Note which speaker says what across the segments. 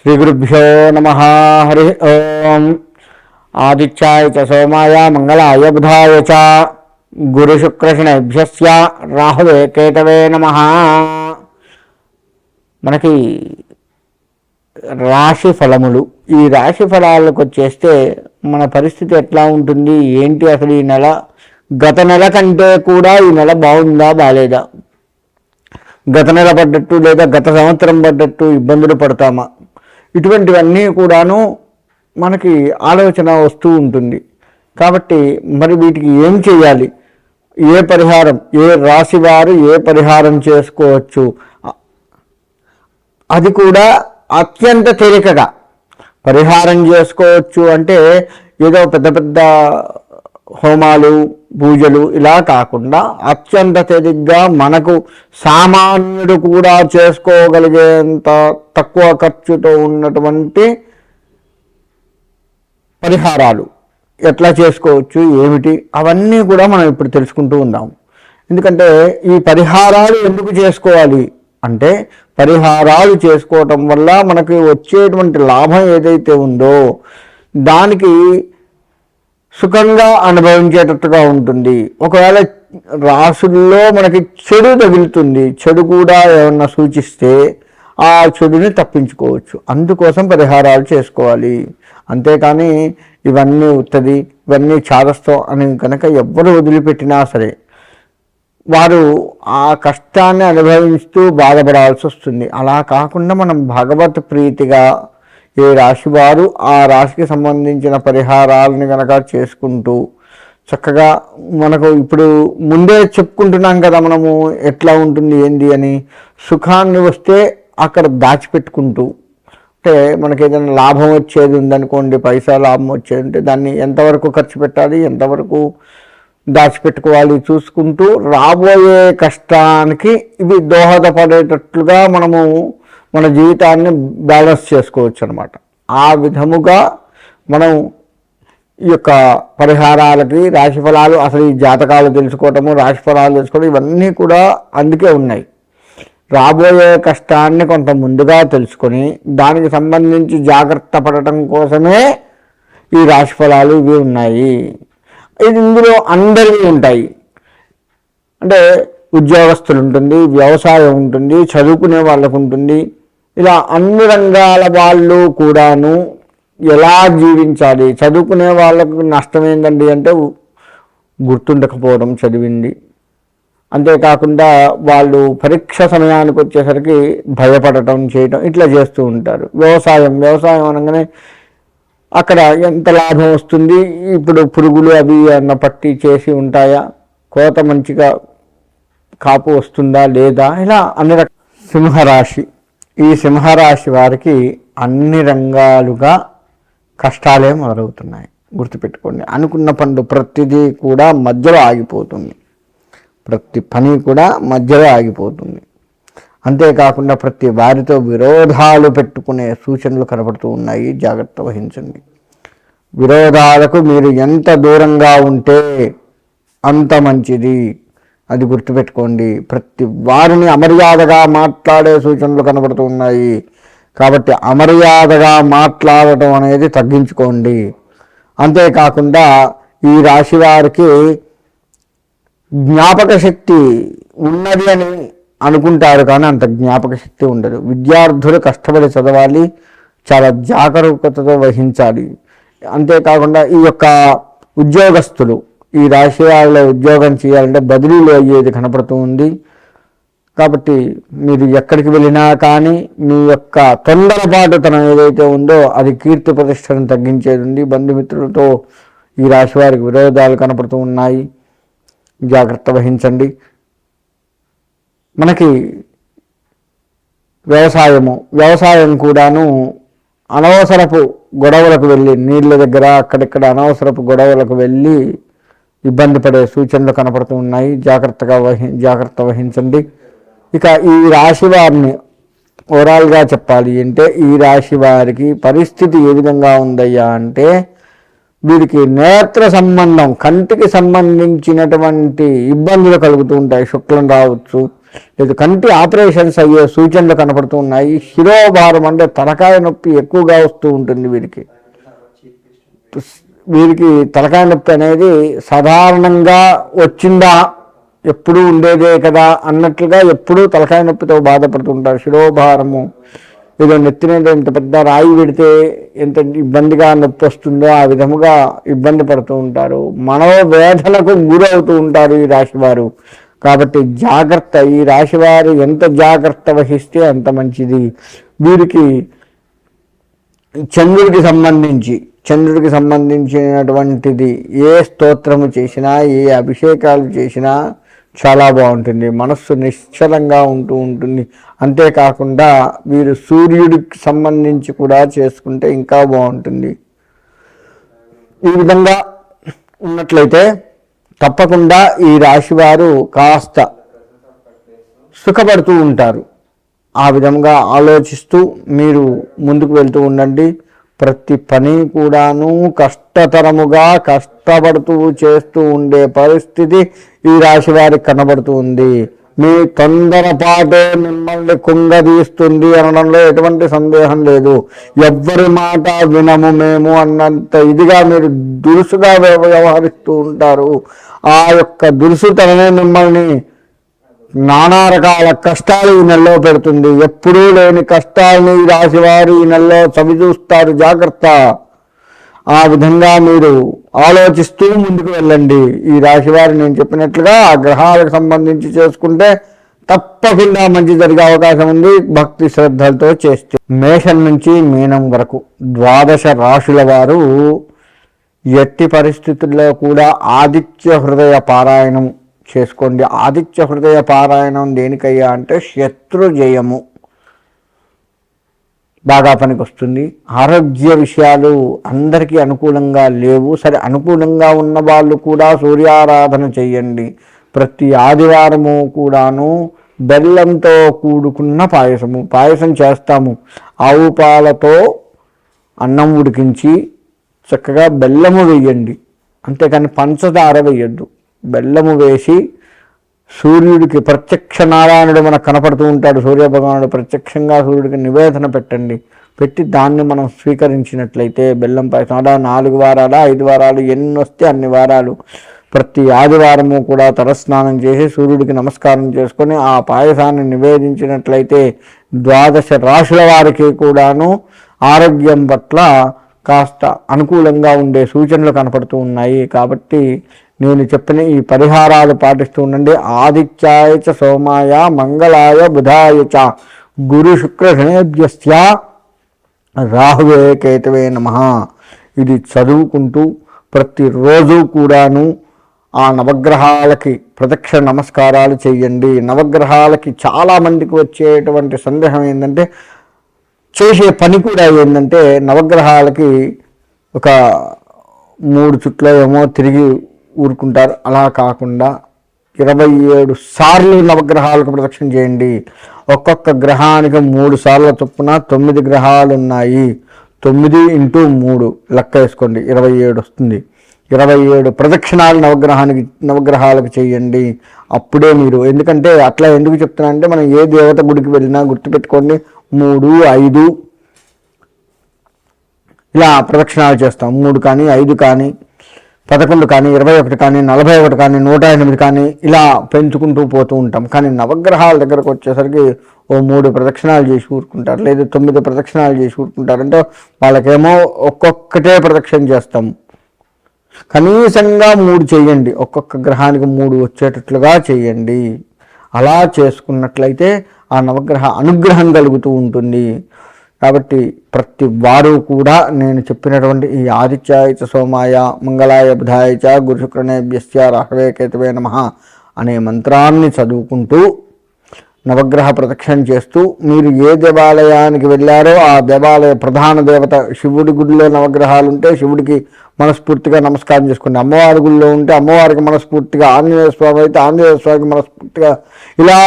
Speaker 1: శ్రీగురుభ్యో నమ హరి ఓం ఆదిత్యాయ చ సోమాయ మంగళాయ బుధాయ చ గురుశుక్రశనేభ్యస్య రాహువే కేతవే నమ మనకి రాశి ఫలములు ఈ రాశి ఫలాలకు వచ్చేస్తే మన పరిస్థితి ఎట్లా ఉంటుంది ఏంటి అసలు ఈ నెల? గత నెల కంటే కూడా ఈ నెల బాగుందా బాగాలేదా గత నెల పడ్డట్టు లేదా గత సంవత్సరం పడ్డట్టు ఇబ్బందులు పడతామా? ఇటువంటివన్నీ కూడాను మనకి ఆలోచన వస్తూ ఉంటుంది. కాబట్టి మరి వీటికి ఏం చేయాలి? ఏ పరిహారం? ఏ రాశి వారు ఏ పరిహారం చేసుకోవచ్చు? అది కూడా అత్యంత తేలికగా. పరిహారం చేసుకోవచ్చు అంటే ఏదో పెద్ద పెద్ద హోమాలు పూజలు ఇలా కాకుండా అత్యంత తేలిగ్గా మనకు సామాన్యుడు కూడా చేసుకోగలిగేంత తక్కువ ఖర్చుతో ఉన్నటువంటి పరిహారాలు ఎట్లా చేసుకోవచ్చు ఏమిటి అవన్నీ కూడా మనం ఇప్పుడు తెలుసుకుంటూ ఉందాం. ఎందుకంటే ఈ పరిహారాలు ఎందుకు చేసుకోవాలి అంటే పరిహారాలు చేసుకోవటం వల్ల మనకి వచ్చేటువంటి లాభం ఏదైతే ఉందో దానికి సుఖంగా అనుభవించేటట్టుగా ఉంటుంది. ఒకవేళ రాసుల్లో మనకి చెడు తగులుతుంది చెడు కూడా ఏమన్నా సూచిస్తే ఆ చెడుని తప్పించుకోవచ్చు. అందుకోసం పరిహారాలు చేసుకోవాలి. అంతేకాని ఇవన్నీ ఉత్తది ఇవన్నీ చాదస్తం అని కనుక ఎవ్వరు వదిలిపెట్టినా సరే వారు ఆ కష్టాన్ని అనుభవిస్తూ బాధపడాల్సి వస్తుంది అలా కాకుండా మనం భగవత్ ప్రీతిగా ఏ రాశి వారు ఆ రాశికి సంబంధించిన పరిహారాలను కనుక చేసుకుంటూ చక్కగా మనకు ఇప్పుడు ముందే చెప్పుకుంటున్నాం కదా మనము ఎట్లా ఉంటుంది ఏంది అని సుఖాన్ని వస్తే అక్కడ దాచిపెట్టుకుంటూ అంటే మనకి ఏదైనా లాభం వచ్చేది ఉందనుకోండి పైసా లాభం వచ్చేది ఉంటే దాన్ని ఎంతవరకు ఖర్చు పెట్టాలి ఎంతవరకు దాచిపెట్టుకోవాలి చూసుకుంటూ రాబోయే కష్టానికి ఇవి దోహదపడేటట్లుగా మనము మన జీవితాన్ని బ్యాలెన్స్ చేసుకోవచ్చు అనమాట ఆ విధముగా మనం ఈ యొక్క పరిహారాలకి రాశిఫలాలు అసలు ఈ జాతకాలు తెలుసుకోవటము రాశిఫలాలు తెలుసుకోవడం ఇవన్నీ కూడా అందుకే ఉన్నాయి. రాబోయే కష్టాన్ని కొంత ముందుగా తెలుసుకొని దానికి సంబంధించి జాగ్రత్త పడటం కోసమే ఈ రాశిఫలాలు ఇవి ఉన్నాయి. ఇది ఇందులో అందరివి ఉంటాయి. అంటే ఉద్యోగస్తులు ఉంటుంది వ్యవసాయం ఉంటుంది చదువుకునే వాళ్ళకు ఉంటుంది ఇలా అన్ని రంగాల వాళ్ళు కూడాను ఎలా జీవించాలి? చదువుకునే వాళ్ళకు నష్టం ఏంటండి అంటే గుర్తుండకపోవడం చదివింది. అంతేకాకుండా వాళ్ళు పరీక్ష సమయానికి వచ్చేసరికి భయపడటం చేయటం ఇట్లా చేస్తూ ఉంటారు. వ్యవసాయం వ్యవసాయం అనగానే అక్కడ ఎంత లాభం వస్తుంది? ఇప్పుడు పురుగులు అవి అన్న పట్టి చేసి ఉంటాయా? కోత మంచిగా కాపు వస్తుందా లేదా? ఇలా అన్ని రకాల సింహరాశి. ఈ సింహరాశి వారికి అన్ని రంగాలుగా కష్టాలే మొదలవుతున్నాయి. గుర్తుపెట్టుకోండి అనుకున్న పనులు ప్రతిదీ కూడా మధ్యలో ఆగిపోతుంది. ప్రతి పని కూడా మధ్యలో ఆగిపోతుంది. అంతేకాకుండా ప్రతి వారితో విరోధాలు పెట్టుకునే సూచనలు కనబడుతూ ఉన్నాయి. జాగ్రత్త వహించండి. విరోధాలకు మీరు ఎంత దూరంగా ఉంటే అంత మంచిది. అది గుర్తుపెట్టుకోండి. ప్రతి వారిని అమర్యాదగా మాట్లాడే సూచనలు కనబడుతూ ఉన్నాయి. కాబట్టి అమర్యాదగా మాట్లాడటం అనేది తగ్గించుకోండి. అంతేకాకుండా ఈ రాశి వారికి జ్ఞాపక శక్తి ఉన్నది అని అనుకుంటారు కానీ అంత జ్ఞాపక శక్తి ఉండదు. విద్యార్థులు కష్టపడి చదవాలి చాలా జాగరూకతతో వహించాలి. అంతేకాకుండా ఈ యొక్క ఉద్యోగస్తులు ఈ రాశి వాళ్ళ ఉద్యోగం చేయాలంటే బదిలీలు అయ్యేది కనపడుతూ ఉంది. కాబట్టి మీరు ఎక్కడికి వెళ్ళినా కానీ మీ యొక్క తొందరపాటుతనం ఏదైతే ఉందో అది కీర్తి ప్రతిష్టను తగ్గించేది ఉంది. బంధుమిత్రులతో ఈ రాశి వారికి విరోధాలు కనపడుతూ ఉన్నాయి. జాగ్రత్త వహించండి. మనకి వ్యవసాయము వ్యవసాయం కూడాను అనవసరపు గొడవలకు వెళ్ళి నీళ్ళ దగ్గర అక్కడిక్కడ అనవసరపు గొడవలకు వెళ్ళి ఇబ్బంది పడే సూచనలు కనపడుతూ ఉన్నాయి. జాగ్రత్తగా వహి జాగ్రత్త వహించండి. ఇక ఈ రాశి వారిని ఓవరాల్గా చెప్పాలి అంటే ఈ రాశి వారికి పరిస్థితి ఏ విధంగా ఉందయ్యా అంటే వీరికి నేత్ర సంబంధం కంటికి సంబంధించినటువంటి ఇబ్బందులు కలుగుతూ ఉంటాయి. శుక్లం రావచ్చు లేదు కంటి ఆపరేషన్స్ అయ్యే సూచనలు కనపడుతూ ఉన్నాయి. శిరోభారం అంటే తలకాయ నొప్పి ఎక్కువగా వస్తూ ఉంటుంది వీరికి. వీరికి తలకాయ నొప్పి అనేది సాధారణంగా వచ్చిందా ఎప్పుడూ ఉండేదే కదా అన్నట్లుగా ఎప్పుడూ తలకాయ నొప్పితో బాధపడుతుంటారు. శిరోభారము ఏదో నెత్తి ఇంత పెద్ద రాయి పెడితే ఎంత ఇబ్బందిగా నొప్పి వస్తుందో ఆ విధముగా ఇబ్బంది పడుతూ ఉంటారు. మనోవేదనకు గురవుతూ ఉంటారు ఈ రాశి వారు కాబట్టి జాగ్రత్త ఈ రాశి వారు ఎంత జాగ్రత్త వహిస్తే అంత మంచిది. వీరికి చంద్రుడికి సంబంధించి చంద్రుడికి సంబంధించినటువంటిది ఏ స్తోత్రము చేసినా ఏ అభిషేకాలు చేసినా చాలా బాగుంటుంది. మనస్సు నిశ్చలంగా ఉంటూ ఉంటుంది. అంతేకాకుండా వీరు సూర్యుడికి సంబంధించి కూడా చేసుకుంటే ఇంకా బాగుంటుంది. ఈ విధంగా ఉన్నట్లయితే తప్పకుండా ఈ రాశి వారు కాస్త సుఖపడుతూ ఉంటారు. ఆ విధంగా ఆలోచిస్తూ మీరు ముందుకు వెళ్తూ ఉండండి. ప్రతి పని కూడాను కష్టతరముగా కష్టపడుతూ చేస్తూ ఉండే పరిస్థితి ఈ రాశి వారికి కనబడుతూ ఉంది. మీ తొందరపాటే మిమ్మల్ని కుంగదీస్తుంది అనడంలో ఎటువంటి సందేహం లేదు. ఎవ్వరి మాట వినము మేము అన్నంత ఇదిగా మీరు దురుసుగా వ్యవ- వ్యవహరిస్తూ ఉంటారు. ఆ యొక్క దురుసుతనమే మిమ్మల్ని నానా రకాల కష్టాలు ఈ నెలలో పెడుతుంది. ఎప్పుడూ లేని కష్టాలని ఈ రాశి ఈ నెలలో చవిచూస్తారు జాగ్రత్త. ఆ విధంగా మీరు ఆలోచిస్తూ ముందుకు వెళ్ళండి. ఈ రాశివారు నేను చెప్పినట్లుగా ఆ గ్రహాలకు సంబంధించి చేసుకుంటే తప్పకుండా మంచి జరిగే అవకాశం ఉంది. భక్తి శ్రద్ధలతో చేస్తే మేషం నుంచి మీనం వరకు ద్వాదశ రాశుల వారు ఎట్టి పరిస్థితుల్లో కూడా ఆదిత్య హృదయ పారాయణం చేసుకోండి. ఆదిత్య హృదయ పారాయణం దేనికయ్యా అంటే శత్రు జయము. బాగా పనికొస్తుంది. ఆరోగ్య విషయాలు అందరికీ అనుకూలంగా లేవు. సరే అనుకూలంగా ఉన్న వాళ్ళు కూడా సూర్యారాధన చేయండి ప్రతి ఆదివారము కూడాను బెల్లంతో కూడుకున్న పాయసము. పాయసం చేస్తాము. ఆవు పాలతో అన్నం ఉడికించి చక్కగా బెల్లము వేయండి. అంతేకాని పంచదార వేయద్దు. బెల్లము వేసి సూర్యుడికి ప్రత్యక్ష నారాయణుడు మనకు కనపడుతూ ఉంటాడు. సూర్య భగవానుడు ప్రత్యక్షంగా సూర్యుడికి నివేదన పెట్టండి. పెట్టి దాన్ని మనం స్వీకరించినట్లయితే బెల్లం పాయసం అలా నాలుగు వారాలు ఐదు వారాలు ఎన్ని వస్తే అన్ని వారాలు ప్రతి ఆదివారము కూడా తలస్నానం చేసి సూర్యుడికి నమస్కారం చేసుకొని ఆ పాయసాన్ని నివేదించినట్లయితే ద్వాదశ రాశుల వారికి కూడాను ఆరోగ్యం పట్ల కాస్త అనుకూలంగా ఉండే సూచనలు కనపడుతూ ఉన్నాయి. కాబట్టి నేను చెప్పిన ఈ పరిహారాలు పాటిస్తూ ఉండండి. ఆదిత్యాయ చ సోమాయ మంగళాయ బుధాయ చ గురు శుక్ర శనేభ్యస్య రాహువే కేతవే నమ. ఇది చదువుకుంటూ ప్రతిరోజు కూడాను ఆ నవగ్రహాలకి ప్రదక్షిణ నమస్కారాలు చేయండి. నవగ్రహాలకి చాలామందికి వచ్చేటువంటి సందేహం ఏంటంటే చేసే పని కూడా ఏంటంటే నవగ్రహాలకి ఒక మూడు చుట్ల ఏమో తిరిగి ఊరుకుంటారు. అలా కాకుండా ఇరవై ఏడు సార్లు నవగ్రహాలకు ప్రదక్షిణ చేయండి. ఒక్కొక్క గ్రహానికి మూడు సార్ల చొప్పున తొమ్మిది గ్రహాలు ఉన్నాయి. తొమ్మిది ఇంటూ మూడు లెక్క వేసుకోండి. ఇరవై ఏడు వస్తుంది. ఇరవై ఏడు ప్రదక్షిణాలు నవగ్రహానికి నవగ్రహాలకు చేయండి. అప్పుడే మీరు ఎందుకంటే అట్లా ఎందుకు చెప్తున్నా అంటే మనం ఏ దేవత గుడికి వెళ్ళినా గుర్తుపెట్టుకోండి. మూడు ఐదు. ఇలా ప్రదక్షిణాలు చేస్తాం. మూడు కానీ ఐదు కానీ పదకొండు కానీ ఇరవై ఒకటి కానీ నలభై ఒకటి కానీ నూట ఎనిమిది కానీ ఇలా పెంచుకుంటూ పోతూ ఉంటాం. కానీ నవగ్రహాల దగ్గరకు వచ్చేసరికి ఓ మూడు ప్రదక్షిణాలు చేసి ఊరుకుంటారు. లేదా తొమ్మిది ప్రదక్షిణాలు చేసి ఊరుకుంటారు. అంటే వాళ్ళకేమో ఒక్కొక్కటే ప్రదక్షిణ చేస్తాం. కనీసంగా మూడు చేయండి. ఒక్కొక్క గ్రహానికి మూడు వచ్చేటట్లుగా చేయండి. అలా చేసుకున్నట్లయితే ఆ నవగ్రహ అనుగ్రహం కలుగుతూ ఉంటుంది. కాబట్టి ప్రతి వారు కూడా నేను చెప్పినటువంటి ఈ ఆదిత్యాయచ సోమాయ మంగళాయ బుధాయచ చ గురు రాహవే కేతవే నమ అనే మంత్రాన్ని చదువుకుంటూ నవగ్రహ ప్రదక్షిణ చేస్తూ మీరు ఏ దేవాలయానికి వెళ్ళారో ఆ దేవాలయ ప్రధాన దేవత శివుడి గుడిలో నవగ్రహాలు ఉంటే శివుడికి మనస్ఫూర్తిగా నమస్కారం చేసుకోండి అమ్మవారి గుడిలో ఉంటే అమ్మవారికి మనస్ఫూర్తిగా ఆంజనేయ స్వామి అయితే ఆంజనేయ స్వామికి మనస్ఫూర్తిగా ఇలా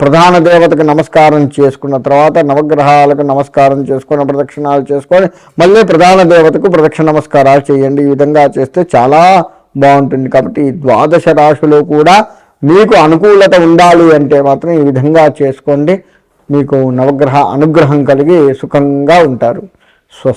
Speaker 1: ప్రధాన దేవతకు నమస్కారం చేసుకున్న తర్వాత నవగ్రహాలకు నమస్కారం చేసుకొని ప్రదక్షిణాలు చేసుకొని మళ్ళీ ప్రధాన దేవతకు ప్రదక్షిణ నమస్కారాలు చేయండి. ఈ విధంగా చేస్తే చాలా బాగుంటుంది. కాబట్టి ఈ ద్వాదశ రాశిలో కూడా మీకు అనుకూలత ఉండాలి అంటే మాత్రం ఈ విధంగా చేసుకోండి. మీకు నవగ్రహ అనుగ్రహం కలిగి సుఖంగా ఉంటారు. స్వస్తి